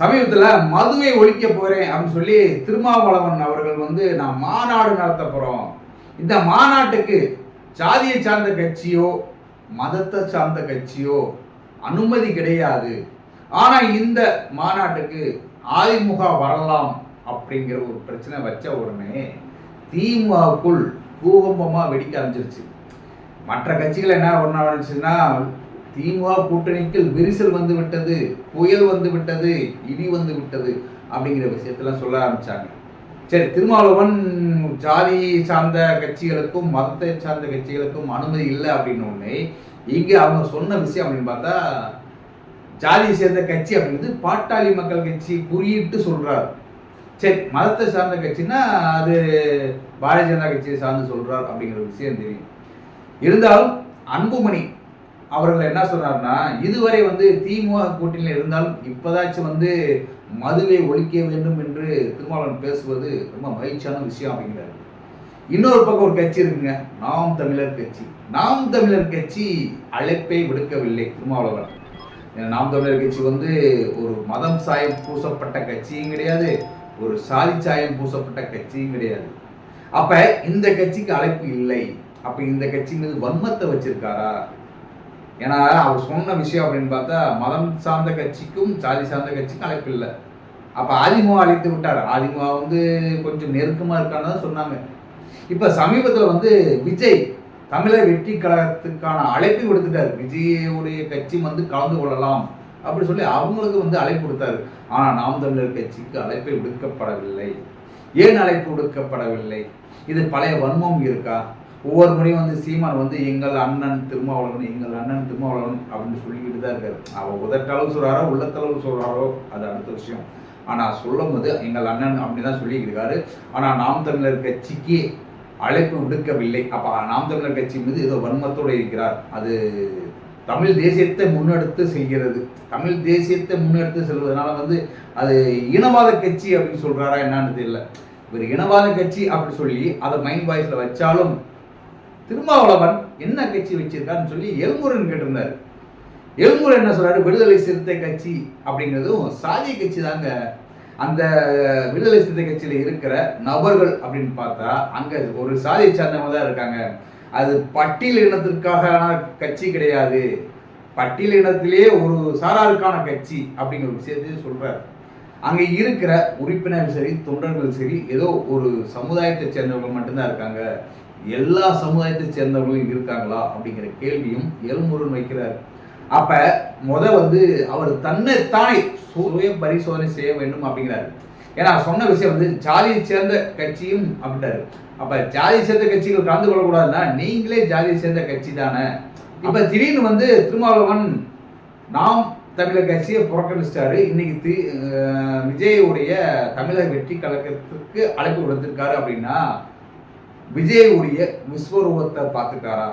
சமீபத்தில் மதுவை ஒழிக்க போகிறேன் அப்படின்னு சொல்லி திருமாவளவன் அவர்கள் வந்து நான் மாநாடு நடத்த போகிறோம் இந்த மாநாட்டுக்கு ஜாதியை சார்ந்த கட்சியோ மதத்தை சார்ந்த கட்சியோ அனுமதி கிடையாது. ஆனால் இந்த மாநாட்டுக்கு ஆதிமுக வரலாம் அப்படிங்கிற ஒரு பிரச்சனை வச்ச உடனே திமுகவுக்குள் பூகம்பமாக வெடிக்க ஆரம்பிச்சிருச்சு. மற்ற கட்சிகள் என்ன ஒன்றா ஆரம்பிச்சுன்னா திமுக கூட்டணிக்கு விரிசல் வந்து விட்டது புயல் வந்து விட்டது இடி வந்து விட்டது அப்படிங்கிற விஷயத்தெல்லாம் சொல்ல ஆரம்பிச்சாங்க. சரி திருமாவளவன் ஜாதி சார்ந்த கட்சிகளுக்கும் மதத்தை சார்ந்த கட்சிகளுக்கும் அனுமதி இல்லை அப்படின்னு ஒன்று இங்கே அவங்க சொன்ன விஷயம் அப்படின்னு பார்த்தா ஜாதியை சேர்ந்த கட்சி அப்படிங்கிறது பாட்டாளி மக்கள் கட்சி குறியிட்டு சொல்கிறார் சரி மதத்தை சார்ந்த கட்சின்னா அது பாரதிய ஜனதா கட்சியை சார்ந்து சொல்கிறார் அப்படிங்கிற விஷயம் தெரியும். இருந்தாலும் அன்புமணி அவர்கள் என்ன சொல்றாருன்னா இதுவரை வந்து திமுக கூட்டணியில் இருந்தாலும் இப்போதாச்சும் வந்து மதுவை ஒழிக்க வேண்டும் என்று திருமாவளவன் பேசுவது ரொம்ப மகிழ்ச்சியான விஷயம் அப்படிங்கிறாரு. இன்னொரு பக்கம் ஒரு கட்சி இருக்குங்க நாம் தமிழர் கட்சி. நாம் தமிழர் கட்சி அழைப்பை விடுக்கவில்லை திருமாவளவன். நாம் தமிழர் கட்சி வந்து ஒரு மதம் சாயம் பூசப்பட்ட கட்சியும் கிடையாது ஒரு சாதி சாயம் பூசப்பட்ட கட்சியும் கிடையாது. அப்ப இந்த கட்சிக்கு அழைப்பு இல்லை. அப்ப இந்த கட்சி மீது வன்மத்தை வச்சிருக்காரா? ஏன்னா அவர் சொன்ன விஷயம் அப்படின்னு பார்த்தா மதம் சார்ந்த கட்சிக்கும் சாதி சார்ந்த கட்சிக்கும் அழைப்பு இல்லை. அப்போ அதிமுக அழைத்து விட்டார். அதிமுக வந்து கொஞ்சம் நெருக்கமாக இருக்கான்னு தான் சொன்னாங்க. இப்போ சமீபத்தில் வந்து விஜய் தமிழர் வெற்றி கழகத்துக்கான அழைப்பு கொடுத்துட்டார் விஜயுடைய கட்சி வந்து கலந்து கொள்ளலாம் அப்படி சொல்லி அவங்களுக்கு வந்து அழைப்பு கொடுத்தாரு ஆனால் நாம் தமிழர் கட்சிக்கு அழைப்பை விடுக்கப்படவில்லை. ஏன் அழைப்பு விடுக்கப்படவில்லை? இது பழைய வன்மம் இருக்கா? ஒவ்வொரு முறையும் வந்து சீமான் வந்து எங்கள் அண்ணன் திருமாவளவன் எங்கள் அண்ணன் திருமாவளவன் அப்படின்னு சொல்லிக்கிட்டு தான் இருக்காரு. அவர் உதட்டளவு சொல்கிறாரோ உள்ளத்தளவு சொல்கிறாரோ அது அடுத்த விஷயம். ஆனால் சொல்லும் போது எங்கள் அண்ணன் அப்படி தான் சொல்லிக்கிட்டு சொல்லியிருக்காரு ஆனால் நாம் தமிழர் கட்சிக்கு அழைப்பு விடுக்கவில்லை. அப்போ நாம் தமிழர் கட்சி மீது ஏதோ வன்மத்தோடு இருக்கிறார். அது தமிழ் தேசியத்தை முன்னெடுத்து செல்கிறது. தமிழ் தேசியத்தை முன்னெடுத்து செல்வதனால வந்து அது இனவாத கட்சி அப்படின்னு சொல்கிறாரா என்னன்னு தெரியல. இவர் இனவாத கட்சி அப்படி சொல்லி அதை மைண்ட் வாய்ஸில் வச்சாலும் திருமாவளவன் என்ன கட்சி வச்சிருக்கான்னு சொல்லி எல்முருகன் கேட்டிருந்தார். எல்முருகன் என்ன சொல்றாரு? விடுதலை சிறுத்தை கட்சி அப்படிங்கிறதும் சாதிய கட்சி தாங்க. அந்த விடுதலை சிறுத்தை கட்சியில இருக்கிற நபர்கள் அப்படின்னு பார்த்தா அங்க ஒரு சாதியை சார்ந்தவங்க தான் இருக்காங்க. அது பட்டியல் இனத்திற்கான கட்சி கிடையாது. பட்டியல் இனத்திலேயே ஒரு சாராருக்கான கட்சி அப்படிங்கிற விஷயத்தையும் சொல்றாரு. அங்கே இருக்கிற உறுப்பினர்கள் சரி தொண்டர்கள் சரி ஏதோ ஒரு சமுதாயத்தை சேர்ந்தவங்க மட்டும்தான் இருக்காங்க. எல்லா சமுதாயத்தை சேர்ந்தவர்களும் இருக்காங்களா அப்படிங்கிற கேள்வியும் எல்முருகன் வைக்கிறார். அப்ப முத வந்து அவர் தன்னைத்தானே சுய பரிசோதனை செய்ய வேண்டும் அப்படிங்கிறாரு. ஏன்னா சொன்ன விஷயம் வந்து ஜாதியை சேர்ந்த கட்சியும் அப்படின்றாரு. அப்ப ஜாதியை சேர்ந்த கட்சிகள் கலந்து கொள்ளக்கூடாதுன்னா நீங்களே ஜாதியை சேர்ந்த கட்சி தானே. இப்ப திடீர்னு வந்து திருமாவளவன் நாம் தமிழக கட்சியை புறக்கணிச்சிட்டாரு. இன்னைக்கு தி விஜயுடைய தமிழர் வெற்றி கழகத்துக்கு அழைப்பு கொடுத்திருக்காரு அப்படின்னா விஜயுடைய விஸ்வரூபத்தை பார்த்துட்டாரா?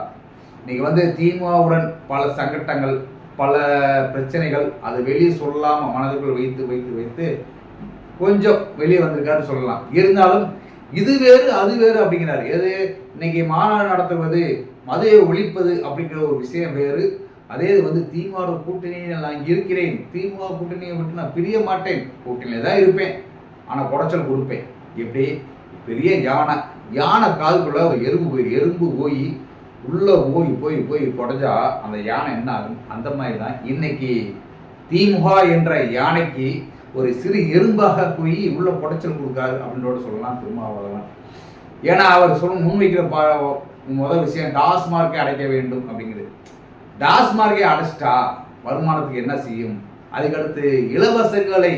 இன்னைக்கு வந்து திமுகவுடன் பல சங்கட்டங்கள் பல பிரச்சனைகள் அது வெளியே சொல்லாம மனதுக்குள் வைத்து வைத்து வைத்து கொஞ்சம் வெளியே வந்திருக்காரு சொல்லலாம். இருந்தாலும் இது வேறு அது வேறு அப்படிங்கிறார். எது? இன்னைக்கு மாநாடு நடத்துவது மதுவை ஒழிப்பது அப்படிங்கிற ஒரு விஷயம் வேறு. அதே இது வந்து திமுக கூட்டணியில் நான் இருக்கிறேன். திமுக கூட்டணியை விட்டு நான் பிரிய மாட்டேன். கூட்டணியில் தான் இருப்பேன். ஆனால் குடைச்சல் கொடுப்பேன். எப்படி? பெரிய யானை. யானை காதுக்குள்ள ஒரு எறும்பு போய் எறும்பு போய் உள்ளே போய் போய் போய் குடஞ்சா அந்த யானை என்ன ஆகும்? அந்த மாதிரி தான் இன்னைக்கு திமுக என்ற யானைக்கு ஒரு சிறு எறும்பாக போய் உள்ள குடைச்சல் கொடுக்காரு அப்படின்றோட சொல்லலாம் திருமாவளவன். ஏன்னா அவர் சொல்ல முன்வைக்கிற பா முதல் விஷயம் டாஸ்மார்க்கை அடைக்க வேண்டும் அப்படிங்கிறது டாஸ்மார்க்கை அடைச்சிட்டா வருமானத்துக்கு என்ன செய்யும்? அதுக்கடுத்து இலவசங்களை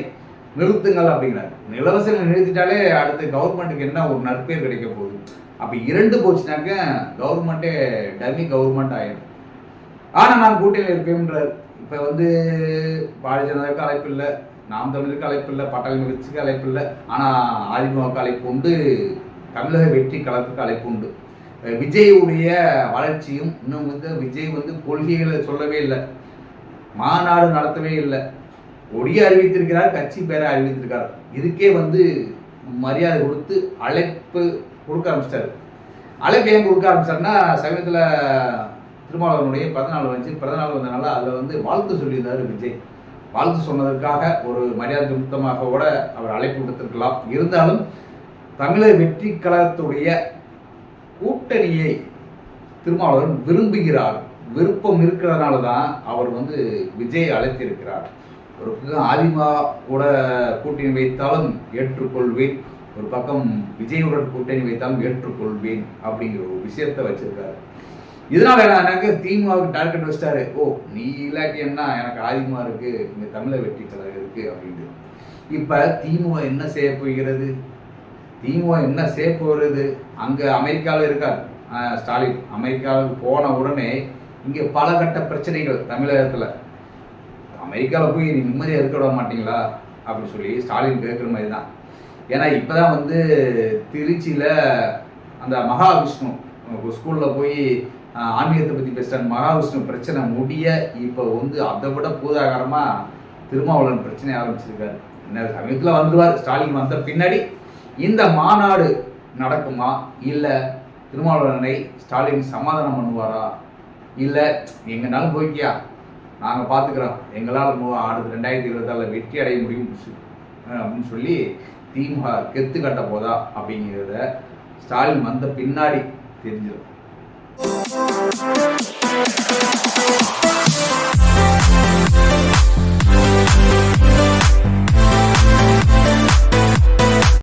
நிறுத்துங்கள் அப்படிங்கிறார். இலவசங்களை நிறுத்திட்டாலே அடுத்து கவர்மெண்ட்டுக்கு என்ன ஒரு நற்பேர் கிடைக்க போகுது? அப்போ இரண்டு போச்சுனாக்க கவர்மெண்ட்டே டமி கவர்மெண்ட் ஆயிடும் ஆனால் நான் கூட்டணியில் இருப்பேன்றார். இப்போ வந்து பாரதிய ஜனதாவுக்கு அழைப்பு இல்லை நாம் தமிழருக்கு அழைப்பு இல்லை பட்டாளி கட்சிக்கு அழைப்பு இல்லை ஆனால் அதிமுக அழைப்பு உண்டு தமிழக வெற்றி களத்துக்கு அழைப்பு உண்டு. விஜயுடைய வளர்ச்சியும் இன்னும் வந்து விஜய் வந்து கொள்கைகளை சொல்லவே இல்லை. மாநாடு நடத்தவே இல்லை. கொடி அறிவித்திருக்கிறார் கட்சி பேரை அறிவித்திருக்கார். இதுக்கே வந்து மரியாதை கொடுத்து அழைப்பு கொடுக்க ஆரம்பிச்சிட்டாரு. அழைப்பு ஏன் கொடுக்க ஆரம்பிச்சாருன்னா சமீபத்தில் திருமாவளவனுடைய பிறந்தநாள் வந்துச்சு. பிறந்தநாள் வந்தனால அதில் வந்து வாழ்த்து சொல்லியிருந்தாரு விஜய். வாழ்த்து சொன்னதற்காக ஒரு மரியாதை நிமித்தமாக கூட அவர் அழைப்பு கொடுத்திருக்கலாம் இருந்தாலும் தமிழர் வெற்றி கழகத்துடைய கூட்டணியை திருமாவளவன் விரும்புகிறார். விருப்பம் இருக்கிறதுனால தான் அவர் வந்து விஜய் அழைத்திருக்கிறார். ஒரு பக்கம் ஆலிமா கூட கூட்டணி வைத்தாலும் ஏற்றுக்கொள்வேன். ஒரு பக்கம் விஜயுடன் கூட்டணி வைத்தாலும் ஏற்றுக்கொள்வேன் அப்படிங்கிற ஒரு விஷயத்தை வச்சிருக்காரு. இதனால எனக்கு திமுகவுக்கு டார்கெட் வச்சிட்டாரு. ஓ நீ இல்லாட்டி என்ன? எனக்கு ஆதிமா இருக்கு இங்க தமிழை வெற்றி கழகம் இருக்கு அப்படின்ட்டு. இப்ப திமுக என்ன செய்ய போகிறது? திமுக என்ன செய்ய போகிறது? அங்க அமெரிக்காவில் இருக்கார் ஸ்டாலின். அமெரிக்காவுக்கு போன உடனே இங்க பல கட்ட பிரச்சனைகள் தமிழகத்துல. அமெரிக்காவில் போய் நீ நிம்மதியாக இருக்க விட மாட்டீங்களா? அப்படின்னு சொல்லி ஸ்டாலின் கேட்குற மாதிரி தான் ஏன்னா இப்போ தான் வந்து திருச்சியில் அந்த மகாவிஷ்ணு ஸ்கூலில் போய் ஆன்மீகத்தை பற்றி பேசுகிறாங்க மகாவிஷ்ணு பிரச்சனை முடிய இப்போ வந்து அதை விட பூதாகரமாக திருமாவளவன் பிரச்சனை ஆரம்பிச்சிருக்காரு. என்ன சமயத்தில் வந்துடுவார் ஸ்டாலின் வந்த பின்னாடி இந்த மாநாடு நடக்குமா? இல்லை திருமாவளவனை ஸ்டாலின் சமாதானம் பண்ணுவாரா? இல்லை எங்கனாலும் போய்க்கியா? நாங்கள் பார்த்துக்குறோம் எங்களால் அடுத்த ரெண்டாயிரத்தி இருபத்தாறில் வெற்றி அடைய முடியும் அப்படின்னு சொல்லி திமுக கெத்து கட்ட போதா அப்படிங்கிறத ஸ்டாலின் வந்த பின்னாடி தெரிஞ்சிடும் Thank you.